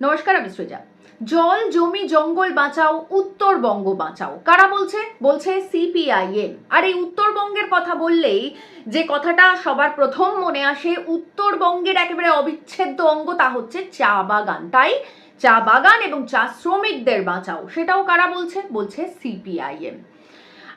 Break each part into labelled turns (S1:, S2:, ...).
S1: নমস্কার, আমি সৃজা। জল, জমি, জঙ্গল বাঁচাও, উত্তরবঙ্গ বাঁচাও। কারা বলছে? বলছে সিপিআইএম। আর এই উত্তরবঙ্গের কথা বললেই যে কথাটা সবার প্রথম মনে আসে, উত্তরবঙ্গের একেবারে অবিচ্ছেদ্য অঙ্গ তা হচ্ছে চা বাগান। তাই চা বাগান এবং চা শ্রমিকদের বাঁচাও, সেটাও কারা বলছে? বলছে সিপিআইএম।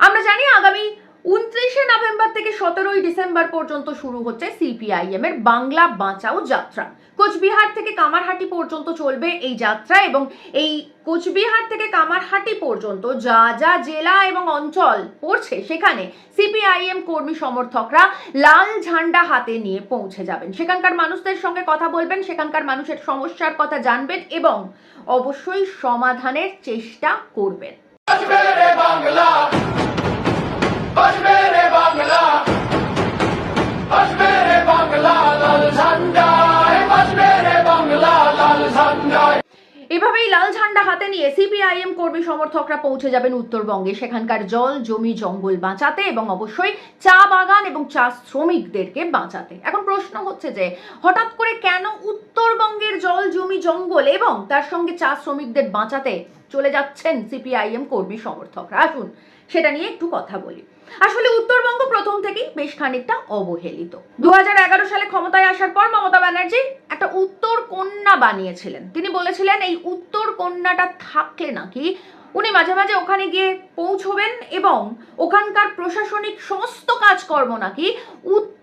S1: আমরা জানি আগামী উনত্রিশে নভেম্বর থেকে সতেরোই ডিসেম্বর পর্যন্ত শুরু হচ্ছে সিপিআইএম এর বাংলা বাঁচাও যাত্রা। কোচবিহার থেকে কামারহাটি পর্যন্ত চলবে এই যাত্রা এবং এই কোচবিহার থেকে কামারহাটি পর্যন্ত যা যা জেলা এবং অঞ্চল পড়ছে, সেখানে সিপিআইএম কর্মী সমর্থকরা লাল ঝান্ডা হাতে নিয়ে পৌঁছে যাবেন। সেখানকার মানুষদের সঙ্গে কথা বলবেন, সেখানকার মানুষের সমস্যার কথা জানবেন এবং অবশ্যই সমাধানের চেষ্টা করবেন।
S2: বাংলা বাংলা লাল ঝান্ডায়
S1: এভাবেই লাল ঝান্ডা হাতে নিয়ে সিপিআইএম কর্মী সমর্থকরা পৌঁছে যাবেন উত্তরবঙ্গে। সেখানকার জল, জমি জঙ্গল বাঁচাতে এবং অবশ্যই চা বাগান এবং চা শ্রমিকদেরকে বাঁচাতে। এখন প্রশ্ন হচ্ছে যে, হঠাৎ করে কেন উত্তরবঙ্গের জল, জমি, জঙ্গল এবং তার সঙ্গে চা শ্রমিকদের বাঁচাতে চলে যাচ্ছেন সিপিআইএম কর্মী সমর্থকরা? আসুন সেটা নিয়ে একটু কথা বলি। আসলে উত্তরবঙ্গ প্রথম থেকেই বেশ খানিকটা অবহেলিত। দু সালে ক্ষমতায় আসার পর মমতা ব্যানার্জি একটা উত্তর কন্যা বানিয়েছিলেন। তিনি বলেছিলেন, এই উত্তর কন্যাটা থাকলে নাকি উনি মাঝে মাঝে ওখানে গিয়ে পৌঁছবেন এবং ওখানকার প্রশাসনিক সমস্ত কাজকর্ম নাকি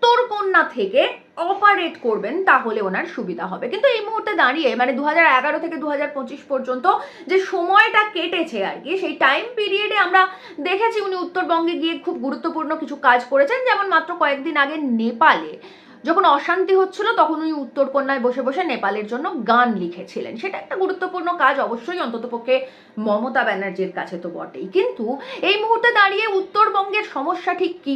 S1: উত্তর কন্যা থেকে অপারেট করবেন, তাহলে ওনার সুবিধা হবে। কিন্তু এই মুহূর্তে দাঁড়িয়ে মানে দু এগারো থেকে দু হাজার পঁচিশ পর্যন্ত যে সময়টা কেটেছে আর কি, সেই টাইম পিরিয়ডে আমরা দেখেছি উনি উত্তরবঙ্গে গিয়ে খুব গুরুত্বপূর্ণ কিছু কাজ করেছেন। যেমন মাত্র কয়েকদিন আগে নেপালে যখন অশান্তি হচ্ছিল, তখন উনি উত্তরকন্যায় বসে বসে নেপালের জন্য গান লিখেছিলেন। সেটা একটা গুরুত্বপূর্ণ কাজ, অবশ্যই অন্ততপক্ষে মমতা ব্যানার্জির কাছে তো বটেই। কিন্তু এই মুহূর্তে দাঁড়িয়ে উত্তরবঙ্গের সমস্যা ঠিক কি?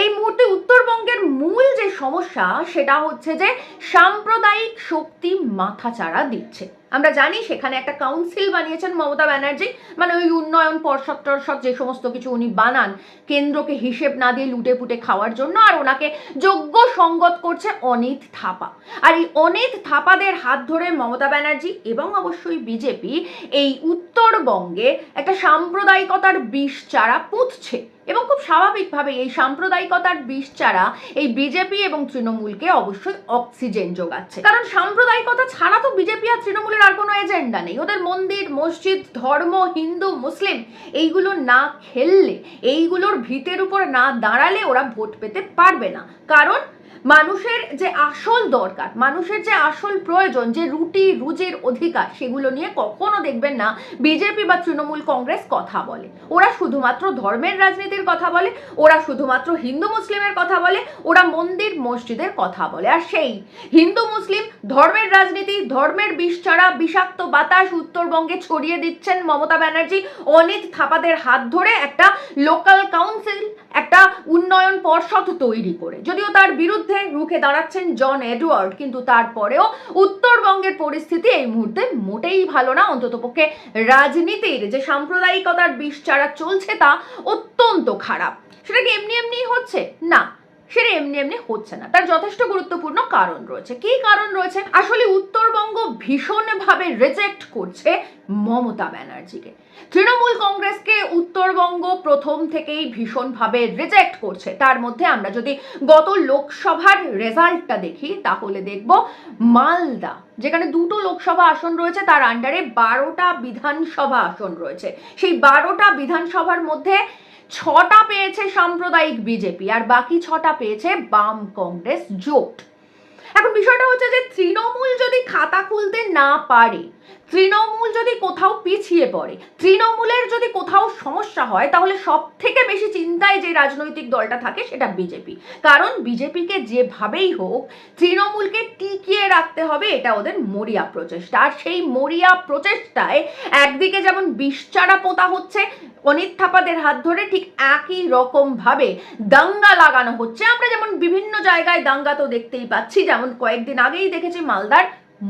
S1: এই মুহূর্তে উত্তরবঙ্গের মূল যে সমস্যা, সেটা হচ্ছে যে সাম্প্রদায়িক শক্তি মাথাচাড়া দিচ্ছে। আমরা জানি সেখানে একটা কাউন্সিল বানিয়েছেন মমতা ব্যানার্জি। মানে ওই উন্নয়ন পর্ষদ টর্ষদ যে সমস্ত কিছু উনি বানান, কেন্দ্রকে হিসেব না দিয়ে লুটে পুটে খাওয়ার জন্য, আর ওনাকে যোগ্য সঙ্গত করছে অনিত থাপা। আর এই অনিত থাপাদের হাত ধরে মমতা ব্যানার্জি এবং অবশ্যই বিজেপি এই উত্তরবঙ্গে একটা সাম্প্রদায়িকতার বিষ চারা পুঁতছে। এবং খুব স্বাভাবিকভাবে এই সাম্প্রদায়িকতার বিষ ছাড়া এই বিজেপি এবং তৃণমূলকে অবশ্যই অক্সিজেন যোগাচ্ছে। কারণ সাম্প্রদায়িকতা ছাড়া তো বিজেপি আর তৃণমূলের আর কোনো এজেন্ডা নেই। ওদের মন্দির, মসজিদ, ধর্ম, হিন্দু, মুসলিম এইগুলো না খেললে, এইগুলোর ভিতের উপর না দাঁড়ালে ওরা ভোট পেতে পারবে না। কারণ মানুষের যে আসল দরকার, মানুষের যে আসল প্রয়োজন, যে রুটি, রুজির অধিকার, সেগুলো নিয়ে কখনো দেখবেন না বিজেপি বা তৃণমূল কংগ্রেস কথা বলে। ওরা শুধুমাত্র ধর্মের রাজনীতির কথা বলে, ওরা শুধুমাত্র হিন্দু মুসলিমের কথা বলে, ওরা মন্দির, মসজিদের কথা বলে। আর সেই হিন্দু, মুসলিম ধর্মের রাজনীতি, ধর্মের বিষ ছাড়া বিষাক্ত বাতাস উত্তরবঙ্গে ছড়িয়ে দিচ্ছেন মমতা ব্যানার্জি অনিত থাপাদের হাত ধরে একটা লোকাল কাউন্সিল একটা উন্নয়ন পর্ষদ তৈরি করে। যদিও তার বিরুদ্ধে রুখে দাঁড়াচ্ছেন জন এডওয়ার্ড, কিন্তু তারপরেও উত্তরবঙ্গের পরিস্থিতি এই মুহূর্তে মোটেই ভালো না। অন্ততপক্ষে রাজনীতির যে সাম্প্রদায়িকতার বিষ চলছে তা অত্যন্ত খারাপ। সেটা কি এমনি এমনি হচ্ছে? না। সেটা এমনি এমনি হচ্ছে না। তার যথেষ্ট গুরুত্বপূর্ণ কারণ রয়েছে। কি কারণ রয়েছে? আসলে উত্তরবঙ্গ ভীষণভাবে রিজেক্ট করছে মমতা ব্যানার্জিকে। তৃণমূল কংগ্রেসকে উত্তরবঙ্গ প্রথম থেকেই ভীষণভাবে রিজেক্ট করছে। তার মধ্যে আমরা যদি গত লোকসভার রেজাল্টটা দেখি, তাহলে দেখব মালদা, যেখানে দুটো লোকসভা আসন রয়েছে, তার আন্ডারে বারোটা বিধানসভা আসন রয়েছে। সেই বারোটা বিধানসভার মধ্যে ছটা পেয়েছে সাম্প্রদায়িক বিজেপি, আর বাকি ছটা পেয়েছে বাম কংগ্রেস জোট। এখন বিষয়টা হচ্ছে যে তৃণমূল যদি খাতা খুলতে না পারে তৃণমূল যদি কোথাও পিছিয়ে পড়ে, তৃণমূলের যদি কোথাও সমস্যা হয়, তাহলে সব থেকে বেশি চিন্তায় যে রাজনৈতিক দলটা থাকে সেটা বিজেপি। কারণ বিজেপিকে যেভাবেই হোক, তৃণমূলকে টিকিয়ে রাখতে হবে, এটা ওদের মরিয়া প্রচেষ্টা। আর সেই মরিয়া প্রচেষ্টায় একদিকে যেমন বিষচারা পোতা হচ্ছে, অনিত থাপাদের হাত ধরে ঠিক একই রকম ভাবে দাঙ্গা লাগানো হচ্ছে। আমরা যেমন বিভিন্ন জায়গায় দাঙ্গা তো দেখতেই পাচ্ছি, যেমন কয়েকদিন আগেই দেখেছি মালদার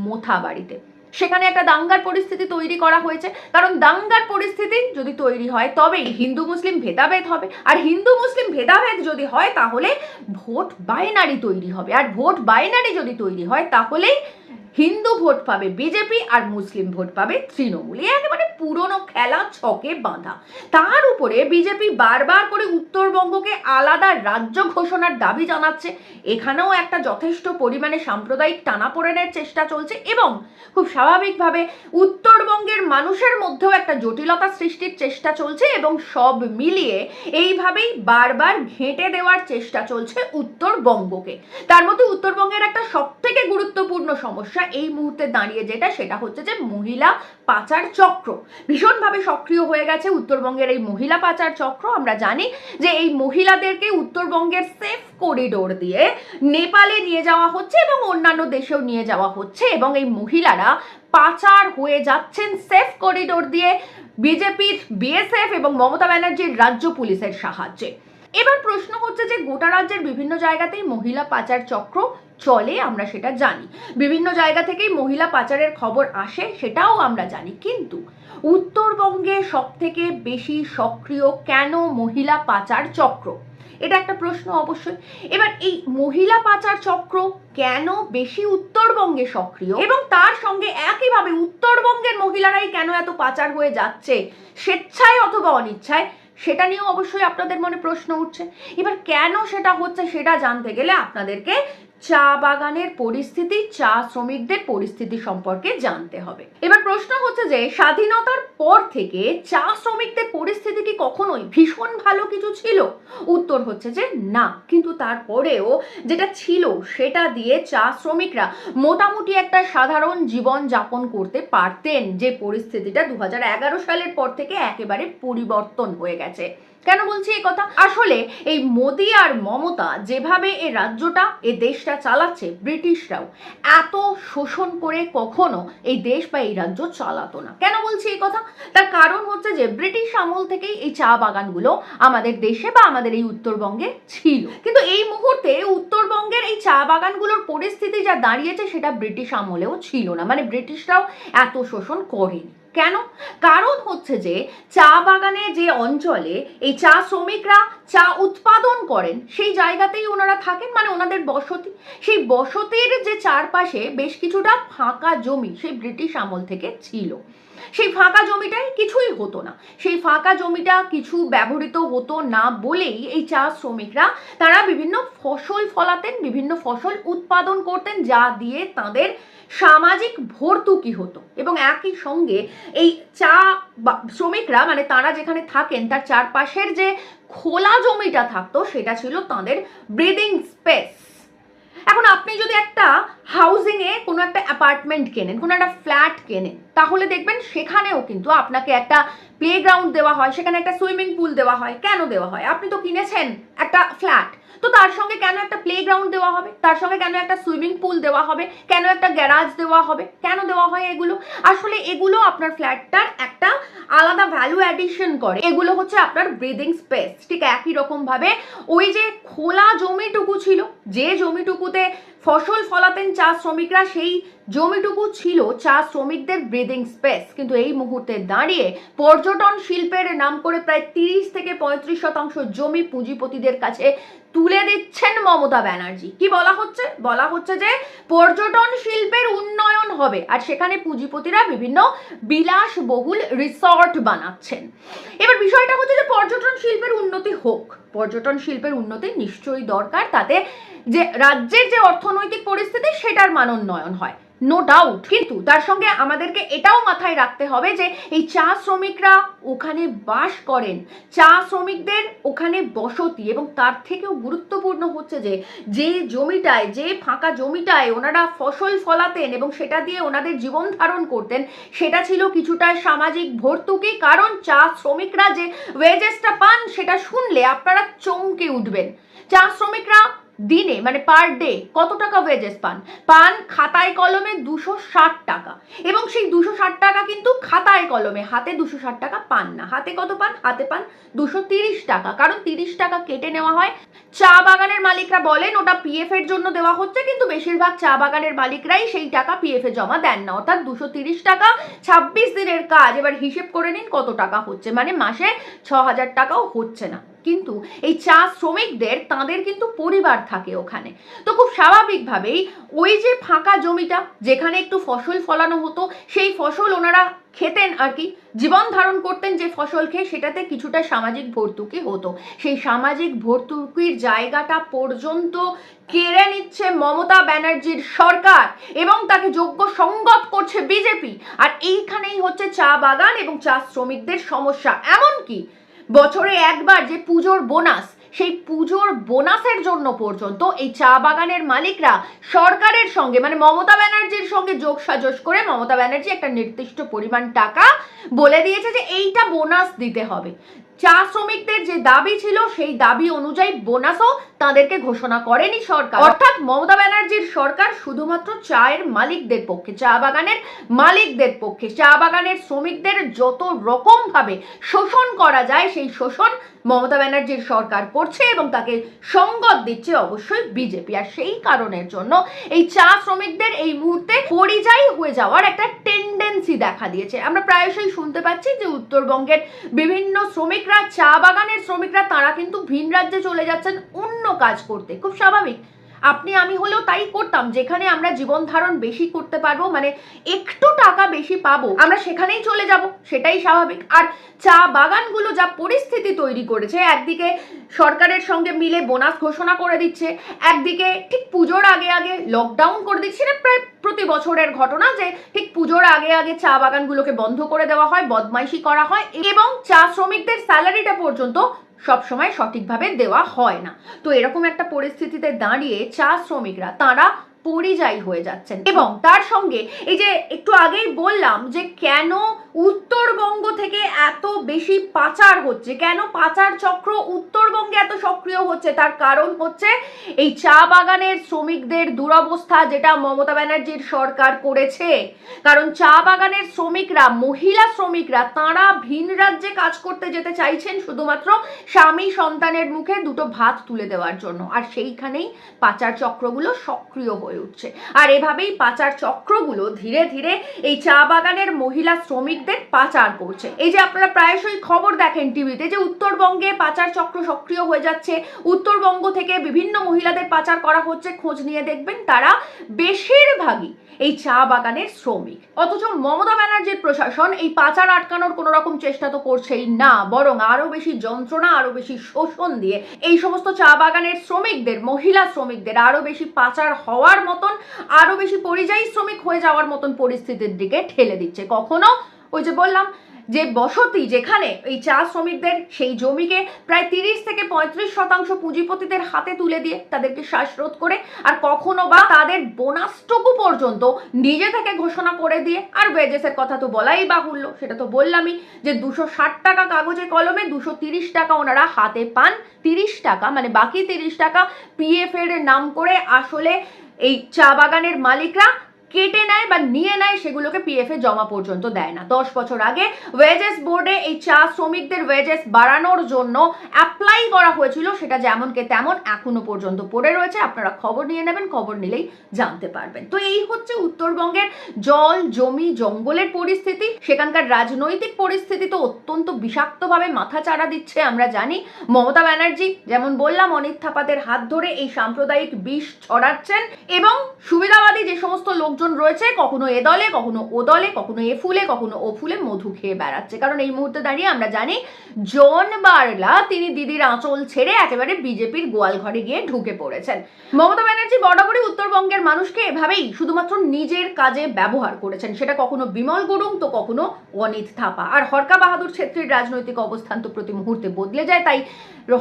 S1: মোথা বাড়িতে সেখানে একটা দাঙ্গার পরিস্থিতি তৈরি করা হয়েছে। কারণ দাঙ্গার পরিস্থিতি যদি তৈরি হয়, তবেই হিন্দু মুসলিম ভেদাভেদ হবে। আর হিন্দু মুসলিম ভেদাভেদ যদি হয়, তাহলে ভোট বাইনারি তৈরি হবে। আর ভোট বাইনারি যদি তৈরি হয়, তাহলেই হিন্দু ভোট পাবে বিজেপি আর মুসলিম ভোট পাবে তৃণমূল। এই একেবারে পুরনো খেলা ছকে বাঁধা। তার উপরে বিজেপি বারবার করে উত্তরবঙ্গকে আলাদা রাজ্য ঘোষণার দাবি জানাচ্ছে। এখানেও একটা যথেষ্ট পরিমাণে সাম্প্রদায়িক টানাপোড়েনের চেষ্টা চলছে এবং খুব স্বাভাবিকভাবে উত্তরবঙ্গের মানুষের মধ্যেও একটা জটিলতা সৃষ্টির চেষ্টা চলছে এবং সব মিলিয়ে এইভাবেই বারবার ঘেঁটে দেওয়ার চেষ্টা চলছে উত্তরবঙ্গকে। তার মধ্যে উত্তরবঙ্গের একটা সব থেকে গুরুত্বপূর্ণ সমস্যা এই মুহূর্তে দাঁড়িয়ে যেটা, সেটা হচ্ছে যে মহিলা পাচার চক্র। ভীষণভাবে সক্রিয় হয়ে গেছে উত্তরবঙ্গের এই মহিলা পাচার চক্র। আমরা জানি যে এই মহিলাদেরকে উত্তরবঙ্গের সেফ করিডোর দিয়ে নেপালে নিয়ে যাওয়া হচ্ছে এবং অন্যান্য দেশেও নিয়ে যাওয়া হচ্ছে এবং এই মহিলারা পাচার হয়ে যাচ্ছেন সেফ করিডোর দিয়ে। বিজেপির, বিএসএফ এবং মমতা ব্যানার্জির রাজ্য পুলিশের সাহায্যে। এবার প্রশ্ন হচ্ছে যে গোটা রাজ্যের বিভিন্ন জায়গাতেই মহিলা পাচার চক্র চলে, আমরা সেটা জানি। বিভিন্ন জায়গা থেকেই মহিলা পাচারের খবর আসে, সেটাও আমরা জানি। কিন্তু উত্তরবঙ্গে সব থেকে বেশি সক্রিয় কেন মহিলা পাচার চক্র? এটা একটা প্রশ্ন অবশ্যই। এবার এই মহিলা পাচার চক্র কেন বেশি উত্তরবঙ্গে সক্রিয় এবং তার সঙ্গে একইভাবে উত্তরবঙ্গের মহিলারাই কেন এত পাচার হয়ে যাচ্ছে? স্বেচ্ছায় অথবা অনিচ্ছায়? সেটা নিয়েও অবশ্যই আপনাদের মনে প্রশ্ন উঠছে। এবার কেন সেটা হচ্ছে সেটা জানতে গেলে আপনাদেরকে চা বাগানের পরিস্থিতি, চা শ্রমিকদের পরিস্থিতি সম্পর্কে জানতে হবে। এবার প্রশ্ন হচ্ছে যে, স্বাধীনতার পর থেকে চা শ্রমিকদের পরিস্থিতি কি কখনোই ভীষণ ভালো কিছু ছিল? উত্তর হচ্ছে যে, না। কিন্তু তারপরেও যেটা ছিল, সেটা দিয়ে চা শ্রমিকরা মোটামুটি একটা সাধারণ জীবন যাপন করতে পারতেন, যে পরিস্থিতিটা দু হাজার এগারো সালের পর থেকে একেবারে পরিবর্তন হয়ে গেছে। কেন বলছি এই কথা? আসলে এই মোদি আর মমতা যেভাবে এ রাজ্যটা, এ দেশটা চালাচ্ছে, ব্রিটিশরাও, এত শোষণ করে কখনো এই দেশ বা এই রাজ্য চালাতো না। কেন বলছি এই কথা? তার কারণ হচ্ছে যে, ব্রিটিশ আমল থেকেই এই চা বাগানগুলো আমাদের দেশে বা আমাদের এই উত্তরবঙ্গে ছিল। কিন্তু এই মুহূর্তে উত্তরবঙ্গের এই চা বাগানগুলোর পরিস্থিতি যা দাঁড়িয়েছে, সেটা ব্রিটিশ আমলেও ছিল না। মানে ব্রিটিশরাও এত শোষণ করেনি। কেন? কারণ হচ্ছে যে, চা বাগানে যে অঞ্চলে এই চা শ্রমিকরা চা উৎপাদন করেন, সেই জায়গাতেই ওনারা থাকেন মানে ওনাদের বসতি। সেই বসতির যে চারপাশে বেশ কিছুটা ফাঁকা জমি, সেই ব্রিটিশ আমল থেকে ছিল। সেই ফাঁকা জমিটায় কিছুই হতো না। সেই ফাঁকা জমিটা কিছু ব্যবহৃত হতো না বলেই এই চা শ্রমিকরা তারা বিভিন্ন ফসল ফলাতেন, বিভিন্ন ফসল উৎপাদন করতেন, যা দিয়ে তাদের সামাজিক ভর্তুকি হতো। এবং একই সঙ্গে এই চা শ্রমিকরা মানে তারা যেখানে থাকেন, তার চারপাশের যে খোলা জমিটা থাকতো, সেটা ছিল তাদের ব্রিদিং স্পেস এখন আপনি যদি একটা হাউজিং এ কোনো একটা অ্যাপার্টমেন্ট কেনেন, কোনো একটা ফ্ল্যাট কেনেন, তাহলে দেখবেন সেখানেও কিন্তু আপনাকে একটা প্লেগ্রাউন্ড দেওয়া হয়, সেখানে একটা সুইমিং পুল দেওয়া হয়। কেন দেওয়া হয়? আপনি তো কিনেছেন একটা ফ্ল্যাট তো তার সঙ্গে কেন একটা প্লেগ্রাউন্ড দেওয়া হবে? তার সঙ্গে কেন একটা সুইমিং পুল দেওয়া হবে? কেন একটা গ্যারাজ দেওয়া হবে? কেন দেওয়া হয় এগুলো? আসলে এগুলো আপনার ফ্ল্যাটটার একটা আলাদা ভ্যালু অ্যাডিশন করে। এগুলো হচ্ছে আপনার ব্রিদিং স্পেস ঠিক একই রকমভাবে ওই যে খোলা জমিটুকু ছিল, যে জমিটুকুতে ফসল ফলাতেন চা শ্রমিকরা, সেই জমিটুকু ছিল চা শ্রমিকদের ব্রিদিং স্পেস কিন্তু এই মুহূর্তে দাঁড়িয়ে পর্যটন শিল্পের নাম করে প্রায় তিরিশ থেকে পঁয়ত্রিশ শতাংশ জমি পুঁজিপতিদের কাছে তুলে দিচ্ছেন মমতা ব্যানার্জি। কি বলা হচ্ছে? বলা হচ্ছে যে পর্যটন শিল্পের উন্নয়ন হবে আর সেখানে পুঁজিপতিরা বিভিন্ন বিলাসবহুল রিসর্ট বানাচ্ছেন। এবার বিষয়টা হচ্ছে যে পর্যটন শিল্পের উন্নতি হোক। পর্যটন শিল্পের উন্নতি নিশ্চয়ই দরকার, তাতে যে রাজ্যের যে অর্থনৈতিক পরিস্থিতি সেটার মানোন্নয়ন হয়। নো ডাউট কিন্তু তার সঙ্গে আমাদেরকে এটাও মাথায় রাখতে হবে যে এই চা শ্রমিকরা ওখানে বাস করেন। চা শ্রমিকদের ওখানে বসতি এবং তার থেকেও গুরুত্বপূর্ণ হচ্ছে যে যে জমিটায়, যে ফাঁকা জমিটায় ওনারা ফসল ফলাতেন এবং সেটা দিয়ে ওনাদের জীবন ধারণ করতেন, সেটা ছিল কিছুটা সামাজিক ভর্তুকি। কারণ চা শ্রমিকরা যে ওয়েজেসটা পান সেটা শুনলে আপনারা চমকে উঠবেন। চা শ্রমিকরা দিনে মানে পার ডে কত টাকা ওয়েজেস পান? পান খাতায় কলমে দুশো ষাট টাকা। এবং সেই দুশো ষাট টাকা কিন্তু খাতায় কলমে, হাতে দুশো ষাট টাকা পান না। হাতে কত পান? হাতে পান দুশো তিরিশ টাকা। কারণ তিরিশ টাকা কেটে নেওয়া হয়। চা বাগানের মালিকরা বলেন, ওটা পিএফ এর জন্য দেওয়া হচ্ছে, কিন্তু বেশিরভাগ চা বাগানের মালিকরাই সেই টাকা পিএফ এ জমা দেন না। অর্থাৎ দুশো তিরিশ টাকা ছাব্বিশ দিনের কাজ। এবার হিসেব করে নিন কত টাকা হচ্ছে। মানে মাসে ছ হাজার টাকাও হচ্ছে না। কিন্তু এই চা শ্রমিকদের, তাদের কিন্তু পরিবার থাকে ওখানে। তো খুব স্বাভাবিকভাবেই ওই যে ফাঁকা জমিটা, যেখানে একটু ফসল ফলানো হতো, সেই ফসল ওনারা খেতেন আর কি। জীবন ধারণ করতেন যে ফসল খেয়ে, সেটাতে কিছুটা সামাজিক ভর্তুকি হতো। সেই সামাজিক ভর্তুকির জায়গাটা পর্যন্ত কেড়ে নিচ্ছে মমতা ব্যানার্জির সরকার এবং তাকে যোগ্য সঙ্গত করছে বিজেপি। আর এইখানেই হচ্ছে চা বাগান এবং চা শ্রমিকদের সমস্যা। এমনকি বছরে একবার যে পুজোর বোনাস, সেই পুজোর বোনাসের জন্য পর্যন্ত এই চা বাগানের মালিকরা সরকারের সঙ্গে মানে মমতা ব্যানার্জির সঙ্গে যোগ সাজস করে মমতা ব্যানার্জি একটা নির্দিষ্ট পরিমাণ টাকা বলে দিয়েছে যে এইটা বোনাস দিতে হবে। চা শ্রমিকদের যে দাবি ছিল, সেই দাবি অনুযায়ী বোনাসও তাদেরকে ঘোষণা করেনি সরকার। অর্থাৎ মমতা ব্যানার্জির সরকার শুধুমাত্র চায়ের মালিকদের পক্ষে, চা বাগানের মালিকদের পক্ষে, চা বাগানের শ্রমিকদের যত রকম ভাবে শোষণ করা যায়, সেই শোষণ মমতা ব্যানার্জির সরকার করছে এবং তাকে সঙ্গত দিচ্ছে অবশ্যই বিজেপি। আর সেই কারণের জন্য এই চা শ্রমিকদের এই মুহূর্তে পরিযায়ী হয়ে যাওয়ার একটা টেন্ডেন্সি দেখা দিয়েছে। আমরা প্রায়শই শুনতে পাচ্ছি যে উত্তরবঙ্গের বিভিন্ন শ্রমিকরা, চা বাগানের শ্রমিকরা, তারা কিন্তু ভিন রাজ্যে চলে যাচ্ছেন অন্য কাজ করতে। খুব স্বাভাবিক। আপনি, আমি হলেও তাই করতাম, যেখানে আমরা জীবন ধারণ বেশি করতে পারব মানে একটু টাকা বেশি পাবো, আমরা সেখানেই চলে যাব, সেটাই স্বাভাবিক। আর চা বাগানগুলো যা পরিস্থিতি তৈরি করেছে, একদিকে সরকারের সঙ্গে মিলে বোনাস ঘোষণা করে দিচ্ছে, একদিকে ঠিক পুজোর আগে আগে লকডাউন করে দিচ্ছে এটা প্রায় প্রতি বছরের ঘটনা যে ঠিক পুজোর আগে আগে চা বাগানগুলোকে বন্ধ করে দেওয়া হয়, বদমাইশি করা হয় এবং চা শ্রমিকদের স্যালারিটা পর্যন্ত সবসময় সঠিকভাবে দেওয়া হয় না। তো এরকম একটা পরিস্থিতিতে দাঁড়িয়ে চা শ্রমিকরা, তারা পরিযায়ী হয়ে যাচ্ছেন। এবং তার সঙ্গে এই যে একটু আগেই বললাম যে কেন উত্তরবঙ্গ থেকে এত বেশি পাচার হচ্ছে কেন পাচার চক্র উত্তরবঙ্গে এত সক্রিয় হচ্ছে তার কারণ হচ্ছে এই চা বাগানের শ্রমিকদের দুরবস্থা যেটা মমতা ব্যানার্জির সরকার করেছে। কারণ চা বাগানের শ্রমিকরা মহিলা শ্রমিকরা তারা ভিন রাজ্যে কাজ করতে যেতে চাইছেন শুধুমাত্র স্বামী সন্তানের মুখে দুটো ভাত তুলে দেওয়ার জন্য। আর সেইখানেই পাচার চক্রগুলো সক্রিয় হয়ে উঠছে। আর এভাবেই পাচার চক্রগুলো ধীরে ধীরে এই চা বাগানের মহিলা শ্রমিকদের পাচার করছে। এই যে আপনারা প্রায়শই খবর দেখেন টিভিতে যে উত্তরবঙ্গে পাচার চক্র সক্রিয় হয়ে যাচ্ছে, উত্তরবঙ্গ থেকে বিভিন্ন মহিলাদের পাচার করা হচ্ছে, খোঁজ নিয়ে দেখবেন তারা বেশিরভাগই এই চা বাগানের শ্রমিক। অথচ মমতা ব্যানার্জির প্রশাসন এই পাচার আটকানোর কোনো রকম চেষ্টা তো করছেই না, বরং আরও বেশি যন্ত্রণা আরও বেশি শোষণ দিয়ে এই সমস্ত চা বাগানের শ্রমিকদের, মহিলা শ্রমিকদের আরও বেশি পাচার হওয়ার মতন আরও বেশি পরিযায়ী শ্রমিক হয়ে যাওয়ার মতন পরিস্থিতির দিকে ঠেলে দিচ্ছে। কখনো ওই যে বললাম যে বসতি যেখানে এই চা শ্রমিকদের সেই জমিকে প্রায় তিরিশ থেকে পঁয়ত্রিশ শতাংশ পুঁজিপতিদের হাতে তুলে দিয়ে তাদেরকে শ্বাসরোধ করে আর কখনো বা তাদের বোনাসটুকু পর্যন্ত নিজে থেকে ঘোষণা করে দিয়ে আর ওয়েজেসের কথা তো বলাই বাহুল্য। সেটা তো বললামই যে দুশো ষাট টাকা কাগজে কলমে দুশো তিরিশ টাকা ওনারা হাতে পান। তিরিশ টাকা মানে বাকি তিরিশ টাকা পিএফ এর নাম করে আসলে এই চা বাগানের মালিকরা কেটে নেয় বা নিয়ে নেয়, সেগুলোকে পিএফ এ জমা পর্যন্ত দেয় না। দশ বছর আগে ওয়েজেস বোর্ডে এই চা শ্রমিকদের ওয়েজেস বাড়ানোর জন্য অ্যাপ্লাই করা হয়েছিল, সেটা যেমনকে তেমন এখনও পর্যন্ত পড়ে রয়েছে। আপনারা খবর নিয়ে নেবেন, খবর নিলেই জানতে পারবেন। তো এই হচ্ছে উত্তরবঙ্গের জল, জমি, জঙ্গলের পরিস্থিতি। সেখানকার রাজনৈতিক পরিস্থিতি তো অত্যন্ত বিষাক্তভাবে মাথা চাড়া দিচ্ছে, আমরা জানি। মমতা ব্যানার্জি, যেমন বললাম, অনিত থাপাদের হাত ধরে এই সাম্প্রদায়িক বিষ ছড়াচ্ছেন এবং সুবিধাবাদী যে সমস্ত লোকজন রয়েছে, কখনো এ দলে, কখনো ও দলে, কখনো এ ফুলে, কখনো ও ফুলে মধু খেয়ে বেড়াচ্ছে। কারণ এই মুহূর্তে দাঁড়িয়ে আমরা জানি, জন বার্লা তিনি দিদির আঁচল ছেড়ে একেবারে বিজেপির গোয়াল ঘরে গিয়ে ঢুকে পড়েছেন। মমতা ব্যানার্জি বরাবরই উত্তরবঙ্গের মানুষকে এভাবেই শুধুমাত্র নিজের কাজে ব্যবহার করেছেন। সেটা কখনো বিমল গুরুং, তো কখনো অনিত থাপা। আর হরকা বাহাদুর ছেত্রীর রাজনৈতিক অবস্থান তো প্রতি মুহূর্তে বদলে যায়, তাই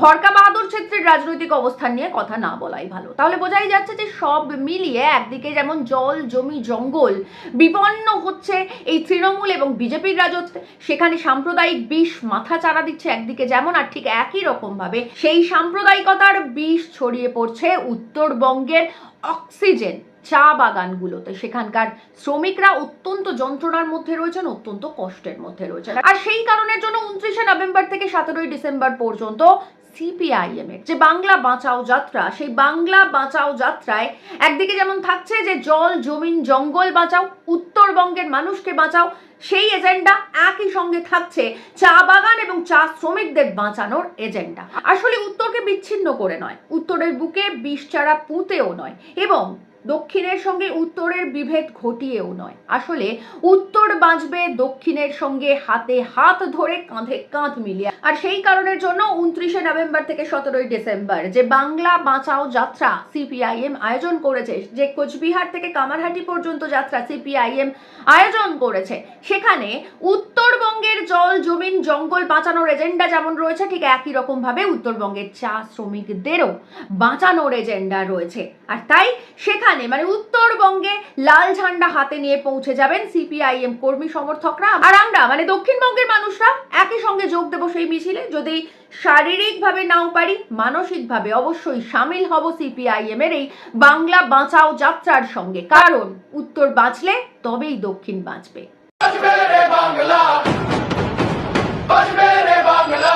S1: হরকা বাহাদুর ছেত্রীর রাজনৈতিক অবস্থান নিয়ে কথা না বলাই ভালো। তাহলে বোঝাই যাচ্ছে যে সব মিলিয়ে একদিকে যেমন জল জমি জঙ্গল। বিপন্ন হচ্ছে এই তৃণমূল এবং বিজেপির রাজত্বে। সেখানে সাম্প্রদায়িক বিষ মাথা চারা দিচ্ছে একদিকে যেমন, আর ঠিক একই রকম ভাবে সেই সাম্প্রদায়িকতার বিষ ছড়িয়ে পড়ছে উত্তরবঙ্গের অক্সিজেন চা বাগানগুলোতে। সেখানকার শ্রমিকরা অত্যন্ত যন্ত্রণার মধ্যে রয়েছেন, অত্যন্ত কষ্টের মধ্যে রয়েছেন। আর সেই কারণের জন্য উনত্রিশে নভেম্বর থেকে সতেরোই ডিসেম্বর পর্যন্ত সিপিআইএম এর যে বাংলা বাঁচাও যাত্রা, সেই বাংলা বাঁচাও যাত্রায় একদিকে যেমন থাকছে যে জল, জমিন, জঙ্গল বাঁচাও, উত্তরবঙ্গের মানুষকে বাঁচাও, সেই এজেন্ডা একই সঙ্গে থাকছে চা বাগান এবং চা শ্রমিকদের বাঁচানোর এজেন্ডা। আসলে উত্তরকে বিচ্ছিন্ন করে নয়, উত্তরের বুকে বিষ চারা পুঁতেও নয় এবং দক্ষিণের সঙ্গে উত্তরের বিভেদ ঘটিয়েও নয়। আসলে উত্তর বাঁচবে দক্ষিণের সঙ্গে হাতে হাত ধরে কাঁধে কাঁধ মিলিয়ে। আর সেই কারণের জন্য উনত্রিশে নভেম্বর থেকে সতেরোই ডিসেম্বর যে বাংলা বাঁচাও যাত্রা সিপিআইএম আয়োজন করেছে, যে কোচবিহার থেকে কামারহাটি পর্যন্ত যাত্রা সিপিআইএম আয়োজন করেছে, সেখানে উত্তরবঙ্গের জল, জমিন, জঙ্গল বাঁচানোর এজেন্ডা যেমন রয়েছে, ঠিক একই রকম ভাবে উত্তরবঙ্গের চা শ্রমিকদেরও বাঁচানোর এজেন্ডা রয়েছে। আর তাই সেখানে মানে উত্তরবঙ্গে লাল ঝান্ডা হাতে নিয়ে পৌঁছে যাবেন সিপিআইএম কর্মী সমর্থকরা। আর আমরা মানে দক্ষিণবঙ্গের মানুষরা একই সঙ্গে যোগ দেবো সেই মিছিলে। যদি শারীরিকভাবে নাও পারি, মানসিকভাবে অবশ্যই সামিল হব সিপিআইএম এর এই বাংলা বাঁচাও যাত্রার সঙ্গে। কারণ, উত্তর বাঁচলে তবেই দক্ষিণ বাঁচবে।
S2: বাঁচবে বাংলা বাংলা